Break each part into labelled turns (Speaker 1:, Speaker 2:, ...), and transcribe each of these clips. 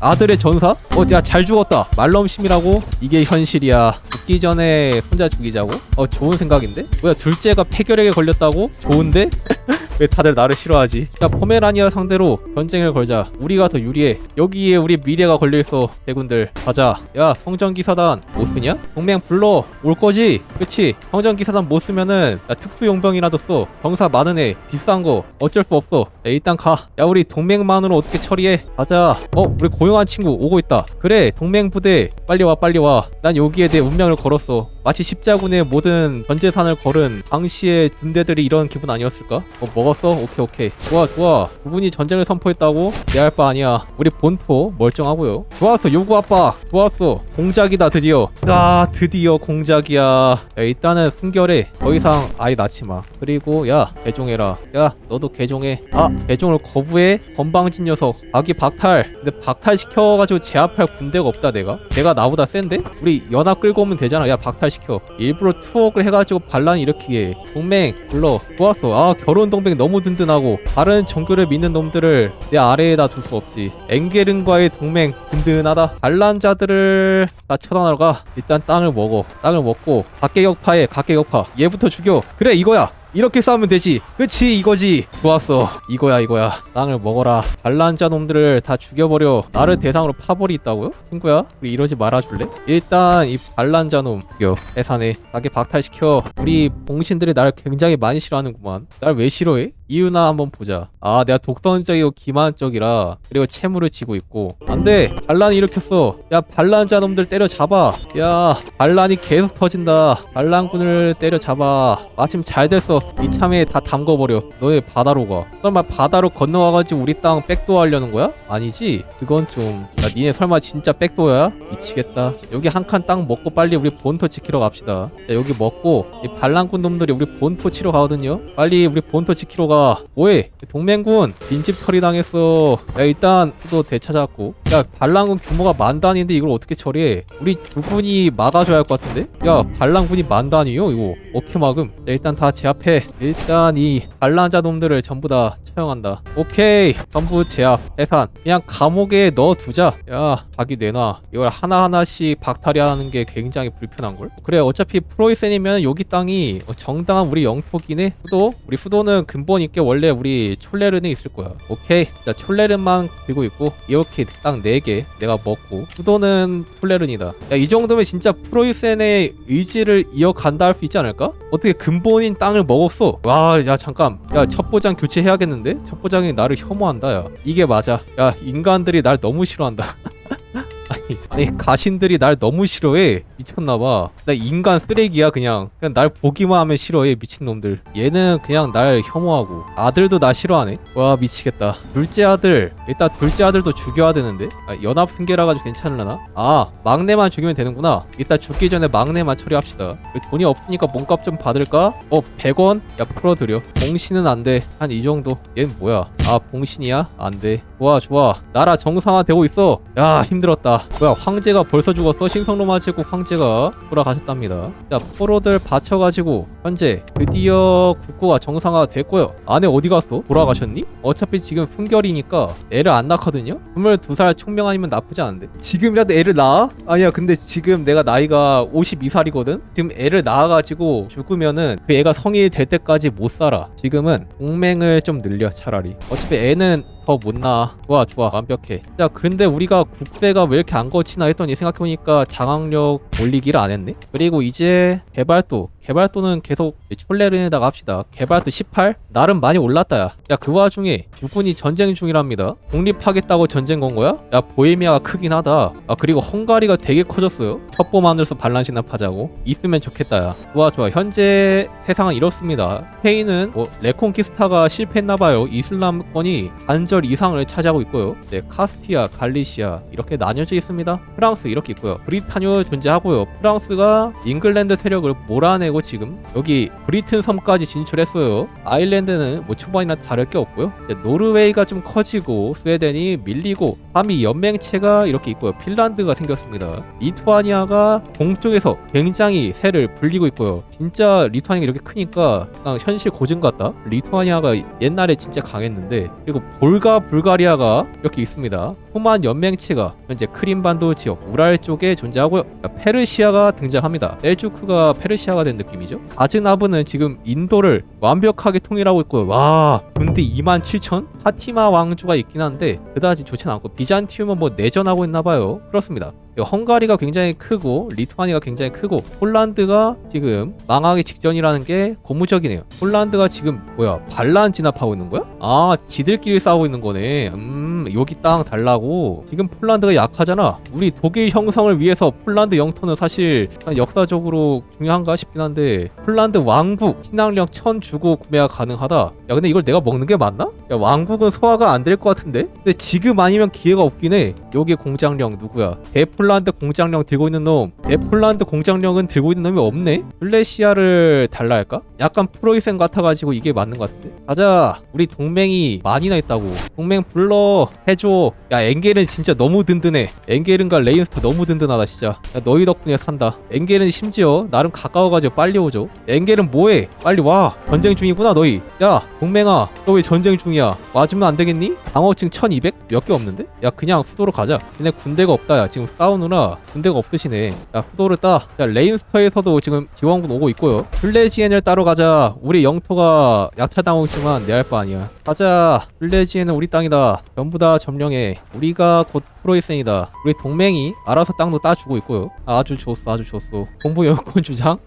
Speaker 1: 아들의 전사? 어, 야, 잘 죽었다. 말넘심이라고? 이게 현실이야. 죽기 전에 손자 죽이자고? 어, 좋은 생각인데? 뭐야, 둘째가 폐결핵에 걸렸다고? 좋은데? 왜 다들 나를 싫어하지? 야, 포메라니아 상대로 전쟁을 걸자. 우리가 더 유리해. 여기에 우리 미래가 걸려 있어. 대군들. 가자. 야, 성전기사단 못 쓰냐? 동맹 불러. 올 거지? 그치? 성전기사단 못 쓰면은 야, 특수용병이라도 써. 병사 많은 애. 비싼 거. 어쩔 수 없어. 야, 일단 가. 야, 우리 동맹만으로 어떻게 처리해? 가자. 어, 우리 고용한 친구 오고 있다. 그래, 동맹 부대. 빨리 와, 빨리 와. 난 여기에 내 운명을 걸었어. 마치 십자군의 모든 전재산을 걸은 당시의 군대들이 이런 기분 아니었을까? 어, 먹었어? 오케이, 오케이. 좋아, 좋아. 그분이 전쟁을 선포했다고? 내 할 바 아니야. 우리 본토 멀쩡하고요. 좋았어, 요구 압박. 좋았어. 공작이다, 드디어. 아, 드디어 공작이야. 야, 일단은 순결해. 더 이상 아이 낳지 마. 그리고, 야, 개종해라. 야, 너도 개종해. 아, 개종을 거부해? 건방진 녀석. 아기 박탈. 근데 박탈시켜가지고 제압할 군대가 없다, 내가. 내가 나보다 센데? 우리 연합 끌고 오면 되잖아. 야, 박탈 시켜. 일부러 투옥을 해가지고 반란 일으키게. 동맹, 불러. 좋았어. 아, 결혼 동맹 너무 든든하고. 다른 종교를 믿는 놈들을 내 아래에다 둘 수 없지. 엥게른과의 동맹, 든든하다. 반란자들을 다 처단하러 가. 일단 땅을 먹어. 땅을 먹고, 각계격파해, 각계격파. 얘부터 죽여. 그래, 이거야. 이렇게 싸우면 되지. 그치 이거지. 좋았어. 이거야 이거야. 땅을 먹어라. 반란자 놈들을 다 죽여버려. 나를 대상으로 파벌이 있다고요? 친구야, 우리 이러지 말아줄래? 일단 이 반란자 놈 죽여. 해산해. 나게 박탈시켜. 우리 봉신들이 나를 굉장히 많이 싫어하는구만. 날 왜 싫어해? 이유나 한번 보자. 아, 내가 독선적이고 기만적이라 그리고 채무를 지고 있고. 안 돼. 반란이 일으켰어. 야, 반란자 놈들 때려잡아. 야, 반란이 계속 터진다. 반란군을 때려잡아. 마침 잘 됐어. 이참에 다 담궈버려. 너네 바다로 가. 설마 바다로 건너와가지고 우리 땅 백도하려는 거야? 아니지? 그건 좀. 야, 니네 설마 진짜 백도야? 미치겠다. 여기 한 칸 땅 먹고 빨리 우리 본토 지키러 갑시다. 야, 여기 먹고 이 반란군 놈들이 우리 본토 치러 가거든요. 빨리 우리 본토 지키러 가. 뭐해? 동맹군 빈집 처리 당했어. 야 일단 또 되찾았고. 야 반란군 규모가 만 단인데 이걸 어떻게 처리해? 우리 두 분이 막아줘야 할 것 같은데? 야 반란군이 만 단이요? 이거 어떻게 막음? 야, 일단 다 제압해. 일단 이 반란자 놈들을 전부 다 처형한다. 오케이 전부 제압 해산. 그냥 감옥에 넣어두자. 야 자기 내놔. 이걸 하나 하나씩 박탈이하는 게 굉장히 불편한 걸. 그래 어차피 프로이센이면 여기 땅이 정당한 우리 영토긴 해. 수도 우리 수도는 근본 있게 원래 우리 촐레른에 있을 거야. 오케이. 자 촐레른만 들고 있고 이렇게 땅 4개 내가 먹고 수도는 촐레른이다. 야 이 정도면 진짜 프로이센의 의지를 이어간다 할 수 있지 않을까? 어떻게 근본인 땅을 먹었어? 와, 야 잠깐. 야 첩보장 교체해야겠는데? 첩보장이 나를 혐오한다. 야 이게 맞아. 야 인간들이 날 너무 싫어한다. 아니, 아니 가신들이 날 너무 싫어해 미쳤나봐. 나 인간 쓰레기야 그냥. 그냥 날 보기만 하면 싫어해 미친놈들. 얘는 그냥 날 혐오하고. 아들도 나 싫어하네? 와 미치겠다. 둘째 아들. 일단 둘째 아들도 죽여야 되는데? 아, 연합 승계라가지고 괜찮으려나? 아 막내만 죽이면 되는구나. 일단 죽기 전에 막내만 처리합시다. 돈이 없으니까 몸값 좀 받을까? 어 100원? 야 풀어드려. 봉신은 안돼. 한 이 정도. 얘는 뭐야? 아 봉신이야? 안돼. 좋아 좋아. 나라 정상화 되고 있어. 야 힘들었다. 뭐야 황제가 벌써 죽었어? 신성로마 제국 황제 가 돌아가셨답니다. 자 포로들 바쳐가지고 현재 드디어 국고가 정상화 됐고요. 아내 어디 갔어? 돌아가셨니? 어차피 지금 품결이니까 애를 안 낳거든요? 22살 총명 아니면 나쁘지 않은데. 지금이라도 애를 낳아? 아니야 근데 지금 내가 나이가 52살이거든? 지금 애를 낳아가지고 죽으면은 그 애가 성인이 될 때까지 못 살아. 지금은 동맹을 좀 늘려 차라리. 어차피 애는 더 못 나아 좋아 좋아. 완벽해. 야 근데 우리가 국배가 왜 이렇게 안 거치나 했더니 생각해보니까 장악력 올리기를 안 했네? 그리고 이제 개발도 개발도는 계속 촐레른에다가 합시다. 개발도 18? 나름 많이 올랐다 야 야 그 와중에 주군이 전쟁 중이랍니다. 독립하겠다고 전쟁 건 거야? 야 보헤미아가 크긴 하다. 아 그리고 헝가리가 되게 커졌어요. 첩보만으로서 반란 진압하자고. 있으면 좋겠다 야. 좋아 좋아. 현재 세상은 이렇습니다. 스페인은 뭐 레콘키스타가 실패했나봐요. 이슬람권이 반절 이상을 차지하고 있고요. 네 카스티아 갈리시아 이렇게 나뉘어져 있습니다. 프랑스 이렇게 있고요. 브리타뉴 존재하고요. 프랑스가 잉글랜드 세력을 몰아내고 지금 여기 브리튼 섬까지 진출했어요. 아일랜드는 뭐 초반이나 다를 게 없고요. 노르웨이가 좀 커지고 스웨덴이 밀리고 3위 연맹체가 이렇게 있고요. 핀란드가 생겼습니다. 리투아니아가 동쪽에서 굉장히 세를 불리고 있고요. 진짜 리투아니아가 이렇게 크니까 그냥 현실 고증 같다. 리투아니아가 옛날에 진짜 강했는데 그리고 볼가 불가리아가 이렇게 있습니다. 후만 연맹체가 현재 크림반도 지역 우랄 쪽에 존재하고요. 그러니까 페르시아가 등장합니다. 셀주크가 페르시아가 된 느낌이죠. 아즈나브는 지금 인도를 완벽하게 통일하고 있고요. 와 군대 2만 7천? 파티마 왕조가 있긴 한데 그다지 좋진 않고 비잔티움은 뭐 내전하고 있나봐요. 그렇습니다. 헝가리가 굉장히 크고 리투아니아가 굉장히 크고 폴란드가 지금 망하기 직전이라는 게 고무적이네요. 폴란드가 지금 뭐야 반란 진압하고 있는 거야? 아 지들끼리 싸우고 있는 거네. 음 여기 땅 달라고. 지금 폴란드가 약하잖아. 우리 독일 형성을 위해서 폴란드 영토는 사실 역사적으로 중요한가 싶긴 한데 폴란드 왕국 신앙령 천 주고 구매가 가능하다. 야 근데 이걸 내가 먹는 게 맞나? 야 왕국은 소화가 안 될 것 같은데? 근데 지금 아니면 기회가 없긴 해. 여기 공장령 누구야? 대폴 란드 공장령 들고 있는 놈. 대폴란드 공장령은 들고 있는 놈이 없네. 플레시아를 달라 할까? 약간 프로이센 같아가지고 이게 맞는 것 같은데. 가자. 우리 동맹이 많이나 있다고. 동맹 불러 해줘. 야 엥겔은 진짜 너무 든든해. 엥겔은과 레인스터 너무 든든하다 진짜. 야, 너희 덕분에 산다. 엥겔은 심지어 나름 가까워가지고 빨리 오죠. 엥겔은 뭐해? 빨리 와. 전쟁 중이구나 너희. 야 동맹아 너 왜 전쟁 중이야? 와주면 안 되겠니? 방어층 1200? 몇 개 없는데? 야 그냥 수도로 가자. 얘네 군대가 없다. 야 지금 싸우 느라 군대가 없으시네. 야 수도를 따. 야 레인스터에서도 지금 지원군 오고 있고요. 플레지엔을 따러 가자. 우리 영토가 약차당하고 있지만 내 할 바 아니야. 가자. 플레지엔은 우리 땅이다. 전부 다 점령해. 우리가 곧 프로이센이다. 우리 동맹이 알아서 땅도 따주고 있고요. 아주 좋았어, 아주 좋았어. 공부 여권 주장?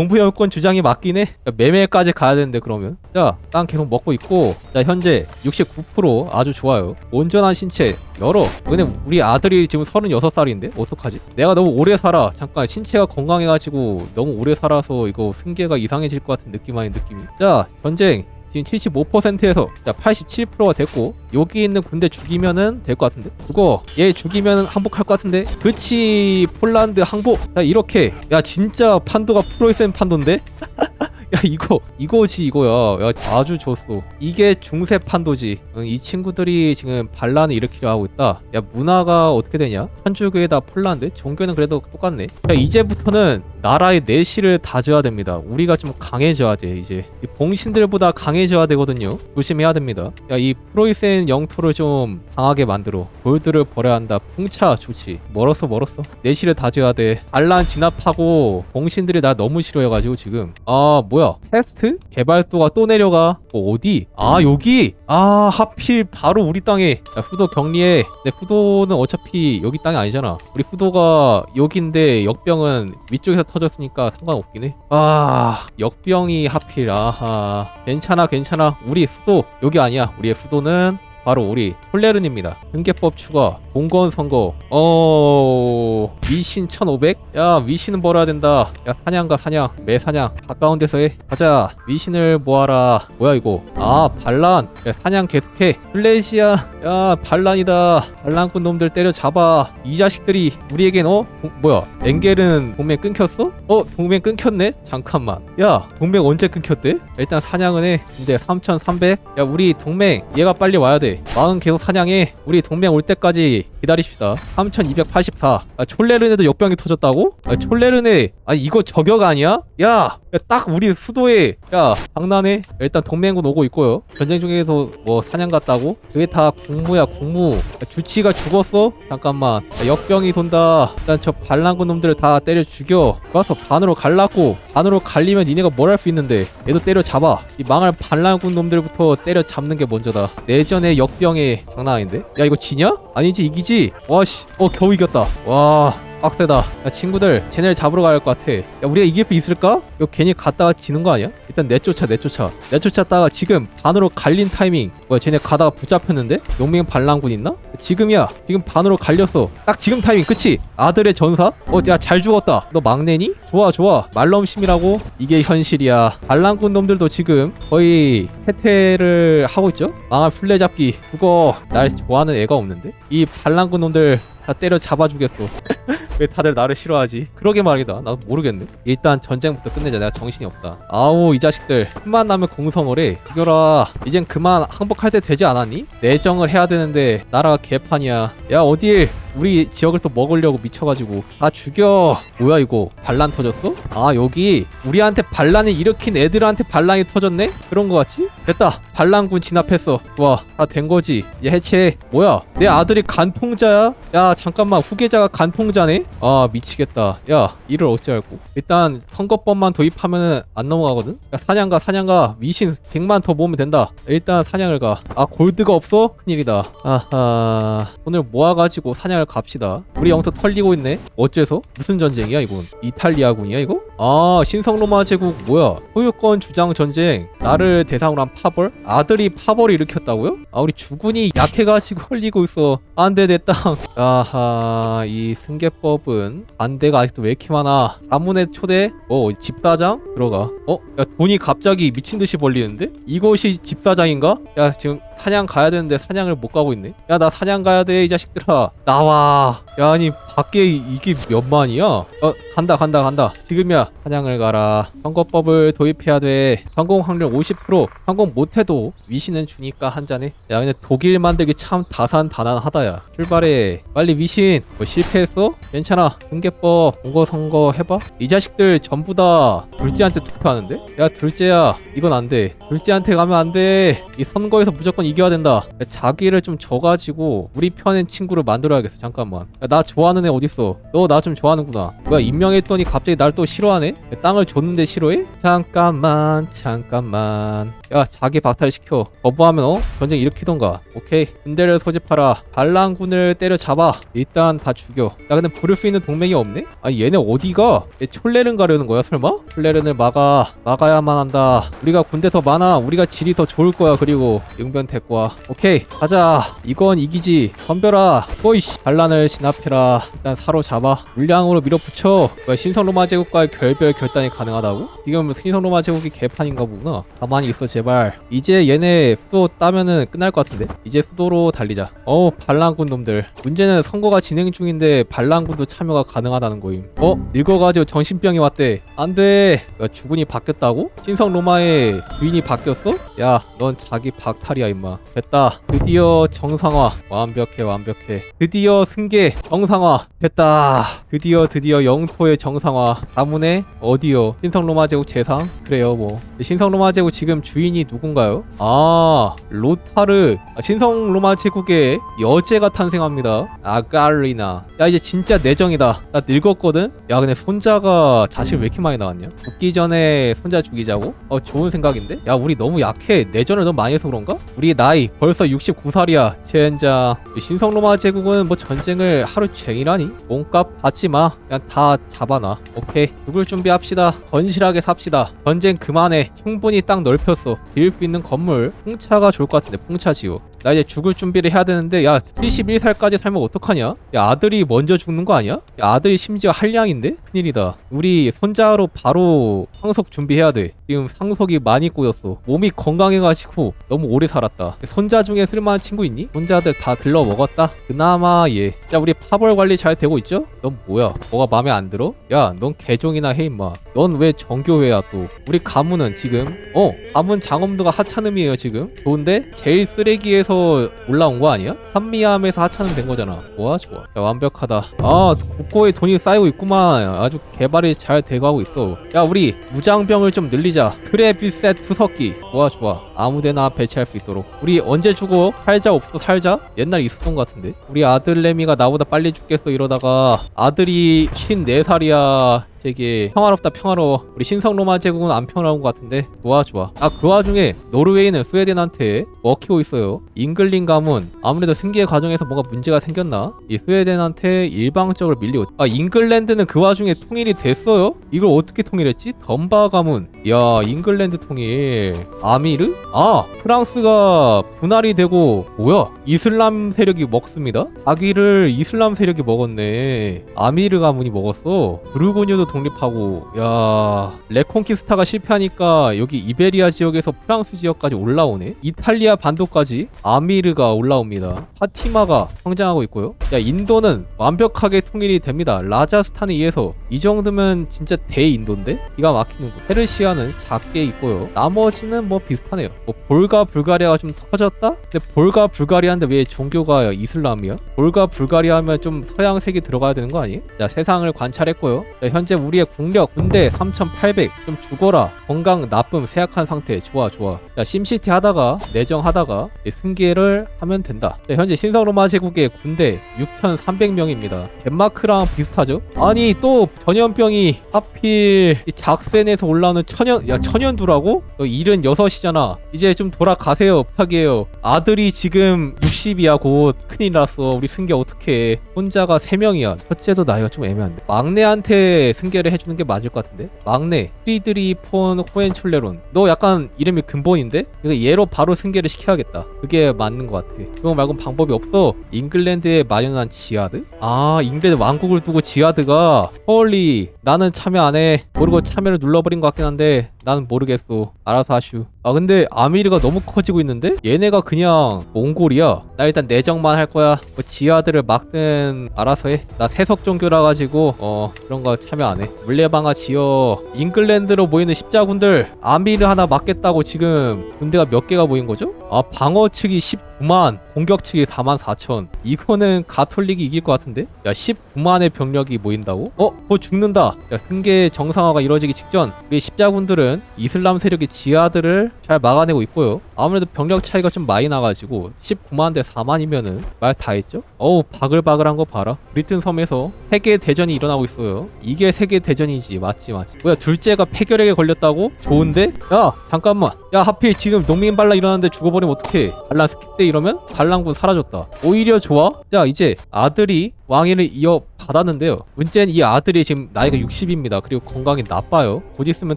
Speaker 1: 동부 여권 주장이 맞긴 해. 야, 매매까지 가야 되는데 그러면. 자, 땅 계속 먹고 있고. 자, 현재 69% 아주 좋아요. 온전한 신체 열어. 근데 우리 아들이 지금 36살인데 어떡하지? 내가 너무 오래 살아. 잠깐 신체가 건강해가지고 너무 오래 살아서 이거 승계가 이상해질 것 같은 느낌 아닌 느낌이. 자, 전쟁. 지금 75%에서 자 87%가 됐고 여기 있는 군대 죽이면은 될 것 같은데? 그거 얘 죽이면 항복할 것 같은데? 그치 폴란드 항복. 야 이렇게. 야 진짜 판도가 프로이센 판도인데? 야 이거 이거지 이거야. 야 아주 좋소. 이게 중세 판도지. 응, 이 친구들이 지금 반란을 일으키려 하고 있다. 야 문화가 어떻게 되냐? 천주교에다 폴란드? 종교는 그래도 똑같네. 야 이제부터는 나라의 내실을 다져야 됩니다. 우리가 좀 강해져야 돼 이제. 이 봉신들보다 강해져야 되거든요. 조심해야 됩니다. 야 이 프로이센 영토를 좀 강하게 만들어. 골드를 버려야 한다. 풍차 좋지 멀었어 멀었어. 내실을 다져야 돼. 반란 진압하고 봉신들이 나 너무 싫어해가지고 지금. 아 뭐야? 테스트? 개발도가 또 내려가? 어, 어디? 아 여기? 아 하필 바로 우리 땅에. 야, 후도 격리해. 근데 후도는 어차피 여기 땅이 아니잖아. 우리 후도가 여기인데 역병은 위쪽에서 터졌으니까 상관없긴 해 아. 역병이 하필 아하. 괜찮아 괜찮아. 우리 수도 여기 아니야. 우리의 수도는 바로 우리 톨레른입니다. 현계법 추가, 공건 선거. 어 위신 1500? 야 위신은 벌어야 된다. 야 사냥가 사냥, 매 사냥 가까운 데서 해. 가자. 위신을 모아라. 뭐야 이거? 아 반란. 야 사냥 계속해. 플레시아. 야 반란이다. 반란꾼 놈들 때려 잡아. 이 자식들이 우리에겐 어? 동- 뭐야? 엥겔은 동맹 끊겼어? 어 동맹 끊겼네? 잠깐만. 야 동맹 언제 끊겼대? 일단 사냥은 해. 근데 3,300? 야 우리 동맹 얘가 빨리 와야 돼. 마은 계속 사냥해. 우리 동맹 올 때까지 기다립시다. 3,284. 아, 촐레른에도 역병이 터졌다고? 아, 촐레른에 아 이거 저격 아니야? 야, 야, 딱 우리 수도에 야 장난해? 일단 동맹군 오고 있고요. 전쟁 중에서 뭐 사냥 갔다고? 그게 다 국무야 국무. 야, 주치가 죽었어? 잠깐만. 야, 역병이 돈다. 일단 저 반란군 놈들을 다 때려 죽여. 가서 반으로 갈라고. 반으로 갈리면 니네가 뭘 할 수 있는데? 얘도 때려 잡아. 이 망할 반란군 놈들부터 때려 잡는 게 먼저다. 내전의 역병의 장난 아닌데? 야 이거 지냐? 아니지 이기지? 와씨, 어 겨우 이겼다. 와. 빡세다. 야, 친구들, 쟤네를 잡으러 가야 할 것 같아. 야, 우리가 이길 수 있을까? 이거 괜히 갔다가 지는 거 아니야? 일단 내쫓아, 내쫓아. 내쫓았다가 지금 반으로 갈린 타이밍. 뭐야, 쟤네 가다가 붙잡혔는데? 용맹 반란군 있나? 지금이야. 지금 반으로 갈렸어. 딱 지금 타이밍, 그치? 아들의 전사? 어, 야, 잘 죽었다. 너 막내니? 좋아, 좋아. 말넘심이라고? 이게 현실이야. 반란군 놈들도 지금 거의 태퇴를 하고 있죠? 망할 술래잡기. 그거 날 좋아하는 애가 없는데? 이 반란군 놈들 다 때려 잡아 주겠어. 왜 다들 나를 싫어하지? 그러게 말이다. 나도 모르겠네. 일단 전쟁부터 끝내자. 내가 정신이 없다. 아우 이 자식들 틈만 나면 공성을 해. 이겨라. 이젠 그만 항복 할 때 되지 않았니? 내정을 해야 되는데 나라가 개판이야. 야 어딜 우리 지역을 또 먹으려고 미쳐가지고 다 죽여. 뭐야 이거 반란 터졌어? 아 여기 우리한테 반란을 일으킨 애들한테 반란이 터졌네? 그런 거 같지? 됐다. 반란군 진압했어. 좋아. 다 된 거지. 이제 해체해. 뭐야? 내 아들이 간통자야? 야 잠깐만 후계자가 간통자네? 아 미치겠다. 야 이를 어찌할고? 일단 선거법만 도입하면은 안 넘어가거든? 야 사냥가 사냥가 미신 100만 더 모으면 된다. 일단 사냥을 가. 아 골드가 없어? 큰일이다. 아하 오늘 모아가지고 사냥을 갑시다. 우리 영토 털리고 있네. 어째서? 무슨 전쟁이야 이건? 이탈리아군이야 이거? 아 신성로마 제국 뭐야? 소유권 주장 전쟁. 나를 대상으로 한 파벌? 아들이 파벌을 일으켰다고요? 아 우리 주군이 약해가지고 헐리고 있어. 안돼 내 땅. 아하 이 승계법은 반대가 아직도 왜 이렇게 많아? 가문의 초대? 어 집사장? 들어가. 어? 야 돈이 갑자기 미친 듯이 벌리는데? 이것이 집사장인가? 야 지금 사냥 가야 되는데 사냥을 못 가고 있네. 야 나 사냥 가야 돼 이 자식들아. 나와. 야 아니 밖에 이게 몇 만이야? 어 간다 간다 간다. 지금이야. 사냥을 가라. 선거법을 도입해야 돼. 성공 확률 50%. 성공 못해도 위신은 주니까 한 잔에. 야 근데 독일 만들기 참 다산다난하다 야. 출발해. 빨리 위신. 뭐 실패했어? 괜찮아. 승계법 선거 선거 해봐. 이 자식들 전부 다 둘째한테 투표하는데? 야 둘째야 이건 안 돼. 둘째한테 가면 안 돼. 이 선거에서 무조건 이겨야 된다. 야, 자기를 좀 져가지고 우리 편의 친구를 만들어야겠어. 잠깐만. 야, 나 좋아하는 애 어딨어? 너 나 좀 좋아하는구나. 뭐야 임명했더니 갑자기 날 또 싫어하네? 야, 땅을 줬는데 싫어해? 잠깐만 잠깐만. 야 자기 박탈시켜. 거부하면 어? 전쟁 일으키던가. 오케이. 군대를 소집하라. 반란군을 때려잡아. 일단 다 죽여. 야 근데 부를 수 있는 동맹이 없네? 아니 얘네 어디가? 얘 촐레른 가려는 거야 설마? 촐레른을 막아. 막아야만 한다. 우리가 군대 더 많아. 우리가 질이 더 좋을 거야. 그리고 용변 데 와. 오케이. 가자. 이건 이기지. 덤벼라. 어이씨. 반란을 진압해라. 일단 사로잡아. 물량으로 밀어붙여. 뭐야, 신성 로마 제국과의 결별 결단이 가능하다고? 지금 신성 로마 제국이 개판인가 보구나. 가만히 있어 제발. 이제 얘네 수도 따면은 끝날 것 같은데. 이제 수도로 달리자. 어우 반란군 놈들. 문제는 선거가 진행 중인데 반란군도 참여가 가능하다는 거임. 어? 늙어가지고 정신병이 왔대. 안돼. 야, 주군이 바뀌었다고? 신성 로마의 주인이 바뀌었어? 야, 넌 자기 박탈이야 임마. 됐다. 드디어 정상화. 완벽해 완벽해. 드디어 승계 정상화. 됐다. 드디어 드디어 영토의 정상화. 자문에 어디요? 신성 로마 제국 재상? 그래요 뭐. 신성 로마 제국 지금 주인이 누군가요? 아 로타르. 아, 신성 로마 제국의 여제가 탄생합니다. 아갈리나. 야 이제 진짜 내정이다. 나 늙었거든. 야 근데 손자가 자식 왜 이렇게 많이 나왔냐? 죽기 전에 손자 죽이자고? 어 좋은 생각인데? 야 우리 너무 약해. 내전을 너무 많이 해서 그런가? 우리 나이 벌써 69살이야. 젠장. 신성 로마 제국은 뭐 전쟁을 하루 종일하니? 몸값 받지 마. 그냥 다 잡아놔. 오케이. 죽을 준비합시다. 건실하게 삽시다. 전쟁 그만해. 충분히 땅 넓혔어. 지을 수 있는 건물. 풍차가 좋을 것 같은데 풍차 지어. 나 이제 죽을 준비를 해야 되는데 야 71살까지 살면 어떡하냐? 야 아들이 먼저 죽는 거 아니야? 야 아들이 심지어 한량인데? 큰일이다 우리 손자로 바로 상속 준비해야 돼 지금 상속이 많이 꼬였어 몸이 건강해가지고 너무 오래 살았다 손자 중에 쓸만한 친구 있니? 손자들 다 글러 먹었다? 그나마 얘야 우리 파벌 관리 잘 되고 있죠? 넌 뭐야? 뭐가 마음에 안 들어? 야 넌 개종이나 해 임마 넌 왜 정교회야 또 우리 가문은 지금 어 가문 장엄도가 하찮음이에요 지금 좋은데 제일 쓰레기에서 올라온 거 아니야? 산미암에서 하찮음 된 거잖아. 좋아 좋아. 야 완벽하다. 아 국고에 돈이 쌓이고 있구만. 아주 개발이 잘 돼가고 있어. 야 우리 무장병을 좀 늘리자. 트레비셋 투석기. 좋아 좋아. 아무데나 배치할 수 있도록. 우리 언제 죽어? 살자 없어 살자? 옛날에 있었던 것 같은데? 우리 아들 레미가 나보다 빨리 죽겠어 이러다가 아들이 54살이야 되게 평화롭다 평화로워. 우리 신성 로마 제국은 안 평화로운 것 같은데? 좋아 좋아. 아 그 와중에 노르웨이는 스웨덴한테 먹히고 있어요. 잉글린 가문. 아무래도 승기의 과정에서 뭔가 문제가 생겼나? 이 스웨덴한테 일방적으로 밀리고 아 잉글랜드는 그 와중에 통일이 됐어요? 이걸 어떻게 통일했지? 덤바 가문. 야 잉글랜드 통일. 아미르? 아 프랑스가 분할이 되고 뭐야? 이슬람 세력이 먹습니다? 자기를 이슬람 세력이 먹었네. 아미르 가문이 먹었어? 부르고뉴도 독립하고 야 레콘키스타가 실패하니까 여기 이베리아 지역에서 프랑스 지역까지 올라오네? 이탈리아 반도까지 아미르가 올라옵니다. 파티마가 성장하고 있고요. 야 인도는 완벽하게 통일이 됩니다. 라자스탄에 의해서. 이 정도면 진짜 대인도인데? 기가 막히는 거. 페르시아는 작게 있고요. 나머지는 뭐 비슷하네요. 뭐 볼가 불가리아가 좀 터졌다? 근데 볼가 불가리아인데 왜 종교가 이슬람이야? 볼가 불가리아 하면 좀 서양색이 들어가야 되는 거 아니에요? 자 세상을 관찰했고요. 자, 현재 우리의 국력 군대 3800 좀 죽어라. 건강 나쁨 쇠약한 상태. 좋아 좋아. 자 심시티 하다가 내정 하다가 이제 승계를 하면 된다. 자, 현재 신성로마 제국의 군대 6300명입니다. 덴마크랑 비슷하죠? 아니 또 전염병이 하필 이 작센에서 올라오는 천연 야 천연두라고? 너 76이잖아. 이제 좀 돌아가세요. 부탁이에요. 아들이 지금 60이야 곧. 큰일 났어. 우리 승계 어떡해. 혼자가 3명이야. 첫째도 나이가 좀 애매한데. 막내한테 승 계를 해주는 게 맞을 것 같은데? 막내 프리드리 폰 호엔촐레론. 너 약간 이름이 근본인데? 이거 얘로 바로 승계를 시켜야겠다. 그게 맞는 것 같아. 그거 말고는 방법이 없어. 잉글랜드에 마련한 지하드? 아 잉글랜드 왕국을 두고 지하드가. 헐리 나는 참여 안해. 모르고 참여를 눌러버린 것 같긴 한데 나는 모르겠어. 알아서 하슈. 아 근데 아미르가 너무 커지고 있는데? 얘네가 그냥 몽골이야. 나 일단 내정만 할 거야. 뭐 지하들을 막든 알아서 해 나 세석 종교라 가지고 어 그런 거 참여 안 해. 물레방아 지어. 잉글랜드로 모이는 십자군들 아미르 하나 막겠다고 지금 군대가 몇 개가 모인 거죠? 아 방어 측이 19만 공격 측이 4만 4천 이거는 가톨릭이 이길 것 같은데? 야 19만의 병력이 모인다고? 어? 그거 죽는다 야 승계 정상화가 이루어지기 직전 우리 십자군들은 이슬람 세력의 지하들을 잘 막아내고 있고요 아무래도 병력 차이가 좀 많이 나가지고 19만 대 4만이면은 말 다 했죠? 어우 바글바글한 거 봐라 브리튼 섬에서 세계 대전이 일어나고 있어요 이게 세계 대전이지 맞지 맞지 뭐야 둘째가 폐결핵에 걸렸다고? 좋은데? 야 잠깐만 야 하필 지금 농민 반란 일어났는데 죽어버리면 어떡해 반란 스킵돼 이러면 반란군 사라졌다. 오히려 좋아? 자 이제 아들이 왕위를 이어 받았는데요. 문제는 이 아들이 지금 나이가 60입니다. 그리고 건강이 나빠요. 곧 있으면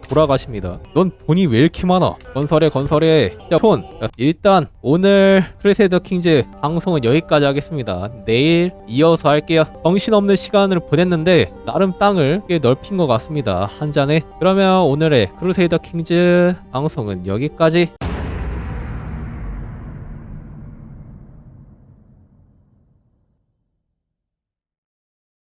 Speaker 1: 돌아가십니다. 넌 돈이 왜 이렇게 많아? 건설해 건설해. 자 폰. 일단 오늘 크루세이더 킹즈 방송은 여기까지 하겠습니다. 내일 이어서 할게요. 정신없는 시간을 보냈는데 나름 땅을 꽤 넓힌 것 같습니다. 한 잔에. 그러면 오늘의 크루세이더 킹즈 방송은 여기까지